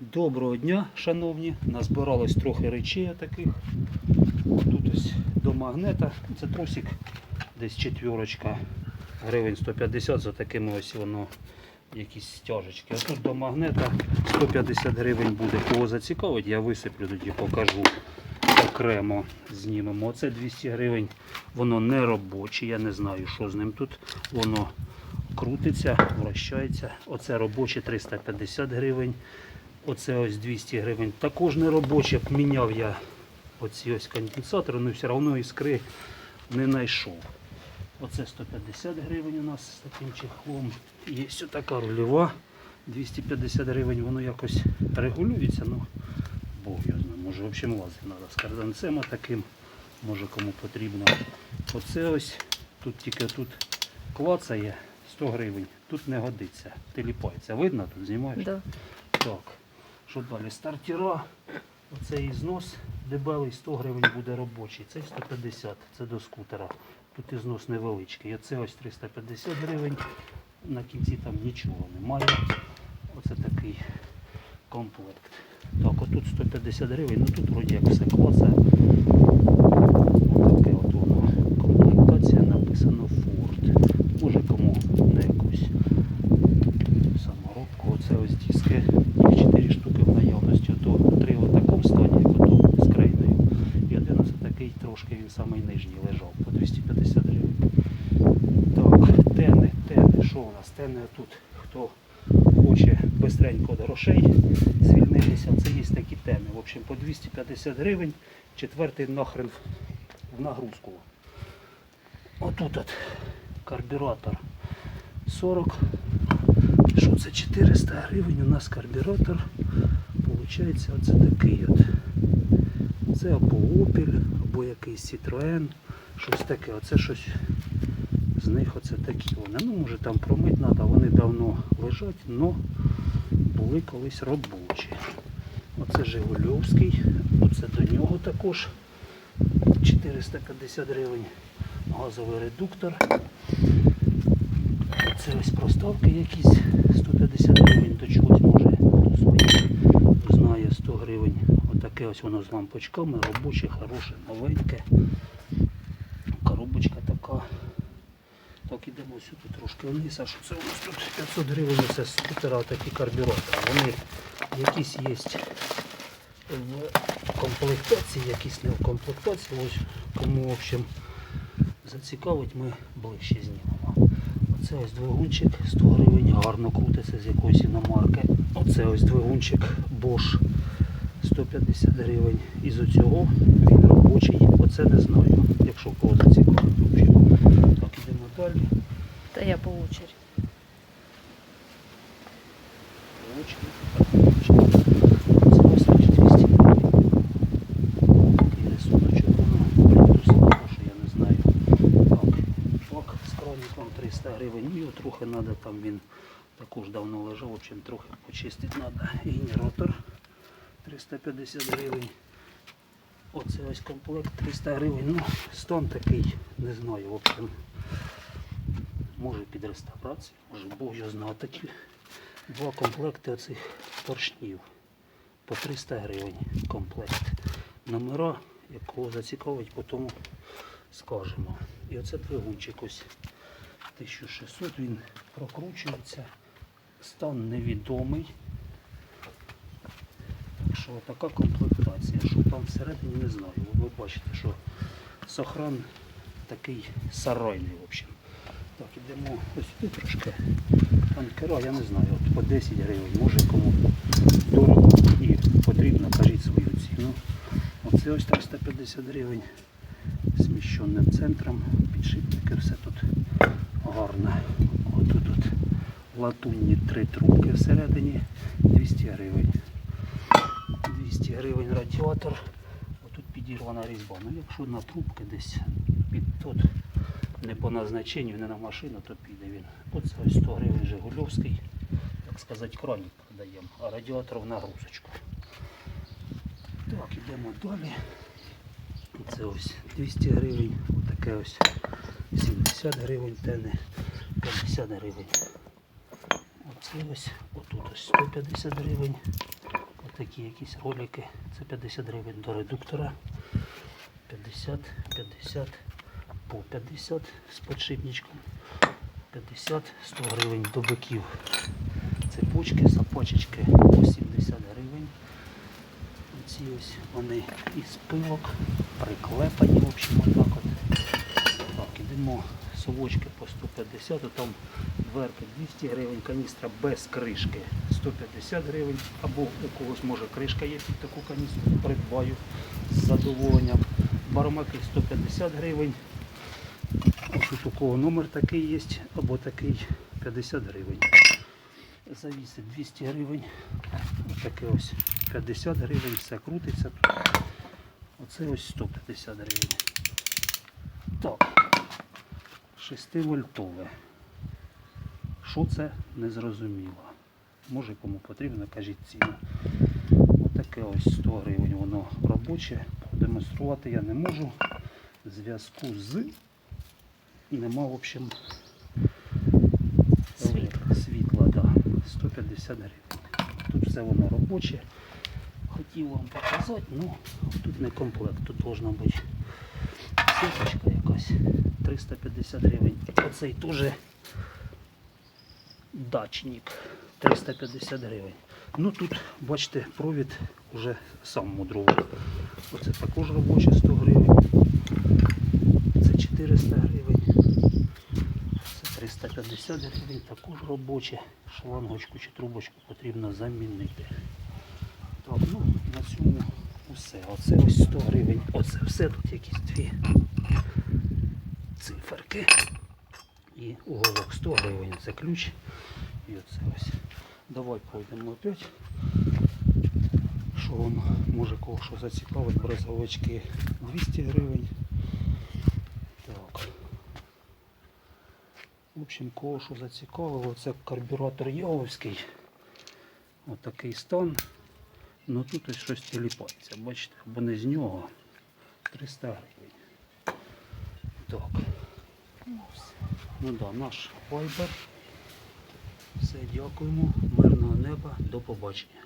Доброго дня, шановні. Назбиралось трохи речей таких. Тут ось до магнета. Це тросик, десь четвірочка, гривень 150 за такими ось воно якісь стяжечки. А тут до магнета 150 гривень буде. Кого зацікавить, я висиплю тоді покажу окремо знімемо. Оце 200 гривень, воно не робоче, я не знаю, що з ним тут. Воно крутиться, вращається. Оце робоче 350 гривень. Оце ось 200 гривень. Також не робоче. Міняв я оці ось конденсатори, але все одно іскри не знайшов. Оце 150 гривень у нас з таким чехлом. Є ось така рульова. 250 гривень, воно якось регулюється, ну Бог його знає, може в общем лазити треба з карданцем таким, може кому потрібно. Оце ось, тут тільки тут клацає 100 гривень, тут не годиться, теліпається. Видно тут знімаєш? Да. Так, що далі? Стартера. Оцей ізнос дебелий 100 гривень буде робочий. Цей 150, це до скутера. Тут ізнос невеличкий. Оце ось 350 гривень. На кінці там нічого немає. Оце такий комплект. Так, отут 150 гривень, ну тут вроді як все класа. Таке от воно. Комплектація написано Ford. Може кому на якусь саморобку. Оце ось диски. Їх 4 штуки в наявності. То 3 в такому стані, потім з крейною. І один ось такий трошки він самий нижній лежав по 250 гривень. Так, тени, тени. Тени тут. Хто хоче бистренько грошей звільнитися, це є такі теми. В общем, по 250 гривень. Четвертий нахрен в нагрузку. Отут от карбюратор 40. Що це 400 гривень у нас карбюратор. Получається оце такий от. Це або Opel, або якийсь Citroen, щось таке. Оце щось з них оце такі вони. Ну, може там промить треба, вони давно лежать, але були колись робочі. Оце Жигульовський, оце до нього також 450 гривень. Газовий редуктор. Це ось проставки якісь 150 гривень до чогось може знає 100 гривень. Отаке ось воно з лампочками, робоче, хороше, новеньке. Коробочка така. Так, ідемо сюди трошки вниз. А що це у нас тут 500 гривень це скутера такі карбюратори. Вони якісь є в комплектації, якісь не в комплектації. Ось кому в общем зацікавить, ми ближче знімемо. Оце ось двигунчик 100 гривень, гарно крутиться з якоїсь іномарки. Оце ось двигунчик Bosch 150 гривень. Із оцього він робочий. Оце не знаю, якщо кого зацікавить. Далі. Та я по очереді. Ручки, так, ручки. Це ось значить 200 гривень. Такий рисуночок воно. Плюс, не знаю. Так, з кроніком 300 гривень. Ну, його трохи треба, там він також давно лежав, в общем, трохи почистити треба. Генератор 350 гривень. Оце ось комплект 300 гривень. Ну, стан такий, не знаю, в общем. Може під реставрацію, може Бог його. Такі два комплекти оцих поршнів. По 300 гривень комплект. Номера, якого зацікавить, потім скажемо. І оце двигунчик ось 1600, він прокручується. Стан невідомий. Так що така комплектація. Що там всередині не знаю. Ви бачите, що сохран такий сарайний, в общем. Так, ідемо ось сюди трошки. Танкера, я не знаю, от по 10 гривень, може кому дорого і потрібно, кажіть свою ціну. Оце ось 350 гривень зміщеним центром, підшипники, все тут гарно. Отут от латунні три трубки всередині, 200 гривень. 200 гривень радіатор. Отут підірвана різьба. Ну якщо на трубки десь під тут не по назначенню, не на машину, то піде він. Оце ось 100 гривень Жигульовський, так сказати, кронік продаємо, а радіатор в нагрузочку. Так, ідемо далі. Це ось 200 гривень, отаке ось 70 гривень, тене 50 гривень. Оце ось, отут ось 150 гривень. такі якісь ролики. Це 50 гривень до редуктора. 50, 50, по 50 з подшипничком. 50, 100 гривень до биків. Цепочки, сапочечки по 70 гривень. Оці ось вони із пилок, приклепані, в общем, отак от. Так, ідемо совочки по 150, а там дверки 200 гривень, каністра без кришки 150 гривень, або у когось може кришка є під таку каністру, придбаю з задоволенням. Бармаки 150 гривень. Ось тут у кого номер такий є, або такий 50 гривень. Завіси 200 гривень. Таке ось 50 гривень, все крутиться. Оце ось 150 гривень. Так. 6 вольтове. Що це не зрозуміло. Може кому потрібно, кажіть ціну. Отаке ось 100 гривень воно робоче. Продемонструвати я не можу. Зв'язку з нема, в общем, Світла. світла да. 150 гривень. Тут все воно робоче. Хотів вам показати, ну тут не комплект, тут должна бути сіточка якась. 350 гривень. Оцей теж дачник. 350 гривень. Ну тут, бачите, провід вже сам мудровий. Оце також робоче 100 гривень. Це 400 гривень. Це 350 гривень, також робоче. Шлангочку чи трубочку потрібно замінити. Так, ну на цьому все. Оце ось 100 гривень. Оце все тут якісь дві циферки. І уголок 100 гривень. Це ключ. І оце ось. Давай пройдемо опять. Що вам може кого що зацікавить, брезовички 200 гривень. Так. В общем, кого що зацікавило, це карбюратор Яловський. Отакий стан. Ну тут ось щось тіліпається, бачите, або не з нього 300 гривень. Так. Ну да, наш вайбер. Все, дякуємо. Мирного неба. До побачення.